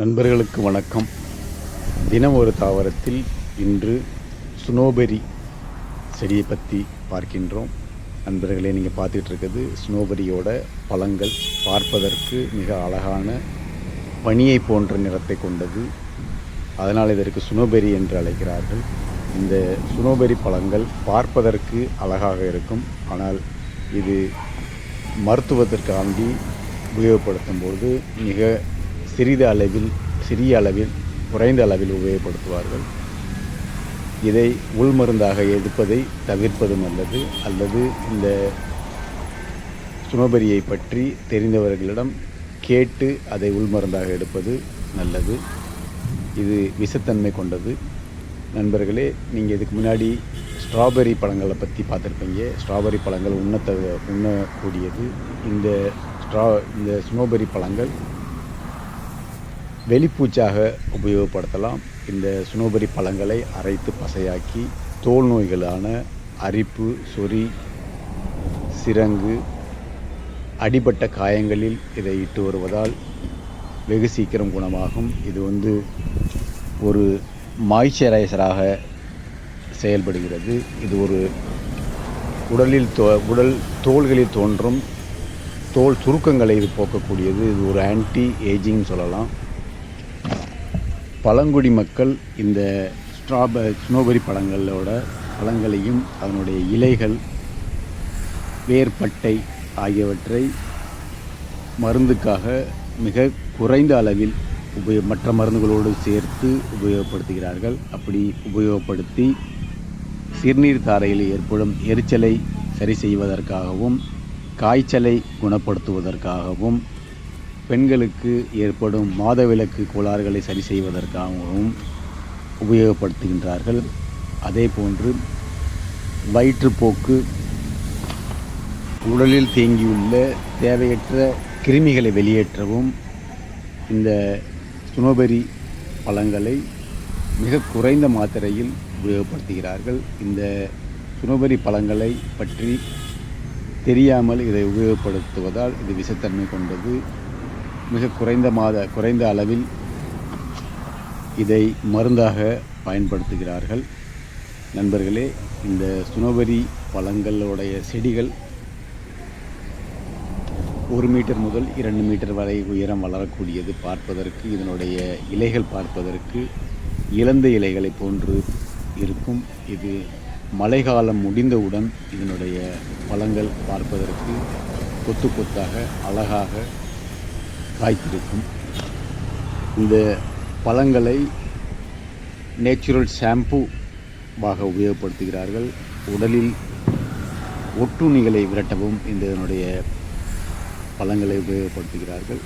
நண்பர்களுக்கு வணக்கம். தினம் ஒரு தாவரத்தில் இன்று ஸ்னோபெரி செடியை பற்றி பார்க்கின்றோம். நண்பர்களே நீங்கள் பார்த்துட்டு இருக்கிறது ஸ்னோபெரியோட பழங்கள். பார்ப்பதற்கு மிக அழகான பனியை போன்ற நிறத்தை கொண்டது. அதனால் இதற்கு சுனோபெரி என்று அழைக்கிறார்கள். இந்த சுனோபெரி பழங்கள் பார்ப்பதற்கு அழகாக இருக்கும். ஆனால் இது மருத்துவத்திற்காண்டி உபயோகப்படுத்தும் பொழுது மிக சிறிது அளவில் சிறிய அளவில் குறைந்த அளவில் உபயோகப்படுத்துவார்கள். இதை உள்மருந்தாக எடுப்பதை தவிர்ப்பது நல்லது. அல்லது இந்த சுமபரியை பற்றி தெரிந்தவர்களிடம் கேட்டு அதை உள்மருந்தாக எடுப்பது நல்லது. இது விஷத்தன்மை கொண்டது. நண்பர்களே நீங்கள் இதுக்கு முன்னாடி ஸ்ட்ராபெரி பழங்களை பற்றி பார்த்துருப்பீங்க. ஸ்ட்ராபெரி பழங்கள் உண்ணத்த உண்ணக்கூடியது. இந்த ஸ்ட்ரா இந்த ஸ்னோபெரி பழங்கள் வெளிப்பூச்சாக உபயோகப்படுத்தலாம். இந்த சுனோபரி பழங்களை அரைத்து பசையாக்கி தோல் நோய்களான அரிப்பு சொறி சிரங்கு அடிபட்ட காயங்களில் இதை இட்டு வருவதால் வெகு சீக்கிரம் குணமாகும். இது வந்து ஒரு மாய்ச்சரைசராக செயல்படுகிறது. இது ஒரு உடலில் தோ உடல் தோள்களில் தோன்றும் தோல் சுருக்கங்களை இது போக்கக்கூடியது. இது ஒரு ஆன்டி ஏஜிங் சொல்லலாம். பழங்குடி மக்கள் இந்த ஸ்ட்ராப ஸ்னோபெரி பழங்களோட பழங்களையும் அதனுடைய இலைகள் வேர்பட்டை ஆகியவற்றை மருந்துக்காக மிக குறைந்த அளவில் உபயோ மற்ற மருந்துகளோடு சேர்த்து உபயோகப்படுத்துகிறார்கள். அப்படி உபயோகப்படுத்தி சிறுநீர் தாரையில் ஏற்படும் எரிச்சலை சரி செய்வதற்காகவும் காய்ச்சலை குணப்படுத்துவதற்காகவும் பெண்களுக்கு ஏற்படும் மாதவிலக்கு கோளாறுகளை சரி செய்வதற்காகவும் உபயோகப்படுத்துகின்றார்கள். அதே போன்று வயிற்றுப்போக்கு உடலில் தேங்கியுள்ள தேவையற்ற கிருமிகளை வெளியேற்றவும் இந்த சுனோபெரி பழங்களை மிக குறைந்த மாத்திரையில் உபயோகப்படுத்துகிறார்கள். இந்த சுனோபெரி பழங்களை பற்றி தெரியாமல் இதை உபயோகப்படுத்துவதால் இது விஷத்தன்மை கொண்டது. மிக குறைந்த மாத குறைந்த அளவில் இதை மருந்தாக பயன்படுத்துகிறார்கள். நண்பர்களே இந்த சுனவரி பழங்களுடைய செடிகள் ஒரு மீட்டர் முதல் இரண்டு மீட்டர் வரை உயரம் வளரக்கூடியது பார்ப்பதற்கு இதனுடைய இலைகள் பார்ப்பதற்கு இழந்த இலைகளை போன்று இருக்கும். இது மழைக்காலம் முடிந்தவுடன் இதனுடைய பழங்கள் பார்ப்பதற்கு கொத்து கொத்தாக அழகாக காய்த்திருக்கும் இந்த பழங்களை நேச்சுரல் ஷாம்புவாக உபயோகப்படுத்துகிறார்கள். உடலில் ஒட்டுண்ணிகளை விரட்டவும் இந்த இதனுடைய பழங்களை உபயோகப்படுத்துகிறார்கள்.